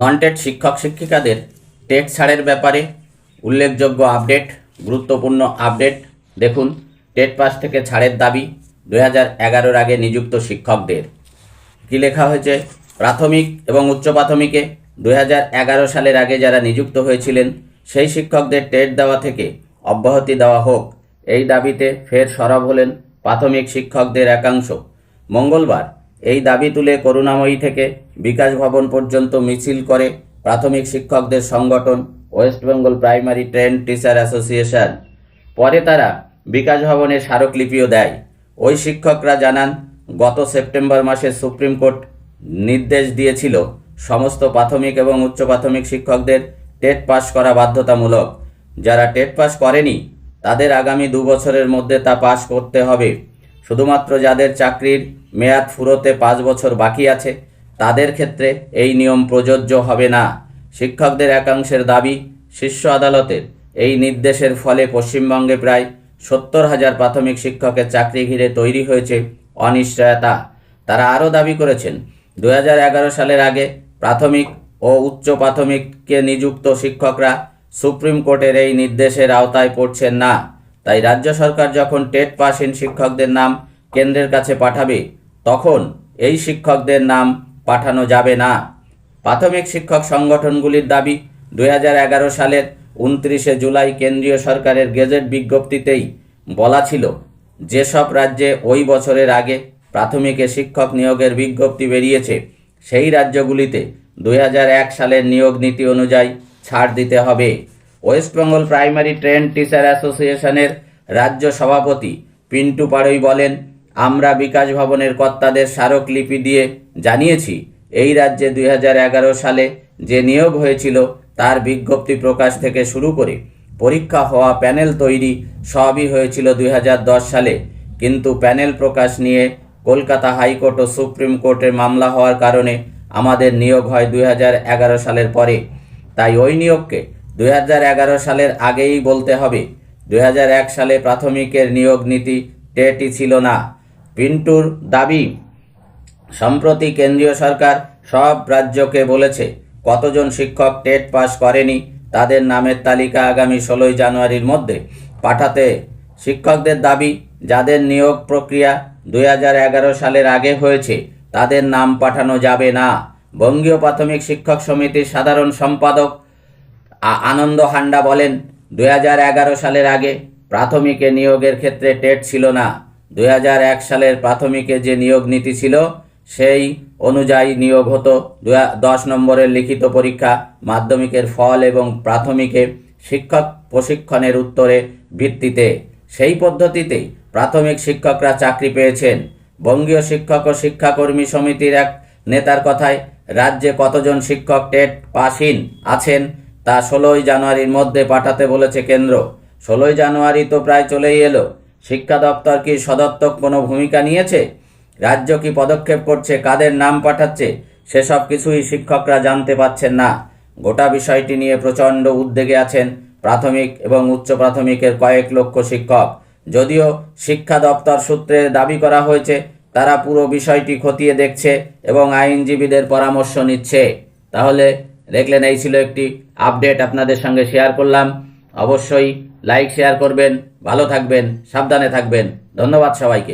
নন-টেট শিক্ষক শিক্ষিকাদের টেট ছাড়ের ব্যাপারে উল্লেখযোগ্য আপডেট, গুরুত্বপূর্ণ আপডেট। দেখুন, টেট পাস থেকে ছাড়ের দাবি দুই হাজার এগারোর আগে নিযুক্ত শিক্ষকদের। কি লেখা হয়েছে? প্রাথমিক এবং উচ্চ প্রাথমিকে দুই হাজার এগারো সালের আগে যারা নিযুক্ত হয়েছিলেন, সেই শিক্ষকদের টেট দেওয়া থেকে অব্যাহতি দেওয়া হোক। এই দাবিতে ফের সরব হলেন প্রাথমিক শিক্ষকদের একাংশ। মঙ্গলবার এই দাবি তুলে করুণাময়ী থেকে বিকাশ ভবন পর্যন্ত মিছিল করে প্রাথমিক শিক্ষকদের সংগঠন, West Bengal primary train teacher association. পরে তারা বিকাশ ভবনে স্মারকলিপিও দেয়। ওই শিক্ষকরা জানান, গত সেপ্টেম্বর মাসে সুপ্রিম কোর্ট নির্দেশ দিয়েছিল সমস্ত প্রাথমিক এবং উচ্চ প্রাথমিক শিক্ষকদের টেট পাস করা বাধ্যতামূলক। যারা টেট পাস করেনি, তাদের আগামী দু বছরের মধ্যে তা পাস করতে হবে। শুধুমাত্র যাদের চাকরির মেয়াদ ফুরোতে পাঁচ বছর বাকি আছে, তাদের ক্ষেত্রে এই নিয়ম প্রযোজ্য হবে না। শিক্ষকদের একাংশের দাবি, শীর্ষ আদালতের এই নির্দেশের ফলে পশ্চিমবঙ্গে প্রায় সত্তর হাজার প্রাথমিক শিক্ষকের চাকরি ঘিরে তৈরি হয়েছে অনিশ্চয়তা। তারা আরও দাবি করেছেন দু হাজার এগারো সালের আগে প্রাথমিক ও উচ্চ প্রাথমিককে নিযুক্ত শিক্ষকরা সুপ্রিম কোর্টের এই নির্দেশের আওতায় পড়ছেন না। তাই রাজ্য সরকার যখন টেট পাসহীন শিক্ষকদের নাম কেন্দ্রের কাছে পাঠাবে, তখন এই শিক্ষকদের নাম পাঠানো যাবে না। প্রাথমিক শিক্ষক সংগঠনগুলির দাবি দু হাজার এগারো সালের উনত্রিশে জুলাই কেন্দ্রীয় সরকারের গেজেট বিজ্ঞপ্তিতেই বলা ছিল, যেসব রাজ্যে ওই বছরের আগে প্রাথমিকে শিক্ষক নিয়োগের বিজ্ঞপ্তি বেরিয়েছে, সেই রাজ্যগুলিতে দু হাজার এক সালের নিয়োগ নীতি অনুযায়ী ছাড় দিতে হবে। ওয়েস্টবেঙ্গল প্রাইমারি ট্রেন টিচার অ্যাসোসিয়েশনের রাজ্য সভাপতি পিন্টু পাড়ই বলেন, আমরা বিকাশ ভবনের কর্তাদের স্মারকলিপি দিয়ে জানিয়েছি, এই রাজ্যে দুই হাজার এগারো সালে যে নিয়োগ হয়েছিল তার বিজ্ঞপ্তি প্রকাশ থেকে শুরু করে পরীক্ষা হওয়া প্যানেল তৈরি সবই হয়েছিল দুই হাজার দশ সালে। কিন্তু প্যানেল প্রকাশ নিয়ে কলকাতা হাইকোর্ট ও সুপ্রিম কোর্টে মামলা হওয়ার কারণে আমাদের নিয়োগ হয় দুই হাজার এগারো সালের পরে। তাই ওই নিয়োগকে দুই হাজার এগারো সালের আগেই বলতে হবে দু হাজার এক সালে প্রাথমিকের নিয়োগ নীতি টেটই ছিল না। পিন্টুর দাবি, সম্প্রতি কেন্দ্রীয় সরকার সব রাজ্যকে বলেছে, কতজন শিক্ষক টেট পাস করেনি, তাদের নামের তালিকা আগামী ষোলোই জানুয়ারির মধ্যে পাঠাতে। শিক্ষকদের দাবি, যাদের নিয়োগ প্রক্রিয়া দু হাজার এগারো সালের আগে হয়েছে, তাদের নাম পাঠানো যাবে না। বঙ্গীয় প্রাথমিক শিক্ষক সমিতির সাধারণ সম্পাদক আনন্দ হান্ডা বলেন দু হাজার এগারো সালের আগে প্রাথমিকে নিয়োগের ক্ষেত্রে টেট ছিল না। দু হাজার এক সালের প্রাথমিকে যে নিয়োগ নীতি ছিল, সেই অনুযায়ী নিয়োগ হতো। দশ নম্বরের লিখিত পরীক্ষা মাধ্যমিকের ফল এবং প্রাথমিকে শিক্ষক প্রশিক্ষণের উত্তরে ভিত্তিতে। সেই পদ্ধতিতে প্রাথমিক শিক্ষকরা চাকরি পেয়েছেন। বঙ্গীয় শিক্ষক ও শিক্ষাকর্মী সমিতির এক নেতার কথায়, রাজ্যে কতজন শিক্ষক টেট পাসহীন আছেন তা ষোলোই জানুয়ারির মধ্যে পাঠাতে বলেছে কেন্দ্র। ষোলোই জানুয়ারি তো প্রায় চলেই এলো। শিক্ষা দপ্তর কি সদর্থক কোনো ভূমিকা নিয়েছে? রাজ্য কি পদক্ষেপ করছে? কাদের নাম পাঠাচ্ছে? সেসব কিছুই শিক্ষকরা জানতে পাচ্ছেন না। গোটা বিষয়টি নিয়ে প্রচণ্ড উদ্বেগে আছেন প্রাথমিক এবং উচ্চ প্রাথমিকের কয়েক লক্ষ শিক্ষক। যদিও শিক্ষা দপ্তর সূত্রে দাবি করা হয়েছে, তারা পুরো বিষয়টি খতিয়ে দেখছে এবং আইনজীবীদের পরামর্শ নিচ্ছে। তাহলে দেখলেন এই ছিল একটি আপডেট আপনাদের সঙ্গে শেয়ার করলাম। অবশ্যই লাইক শেয়ার করবেন, ভালো থাকবেন, সাবধানে থাকবেন। ধন্যবাদ সবাইকে।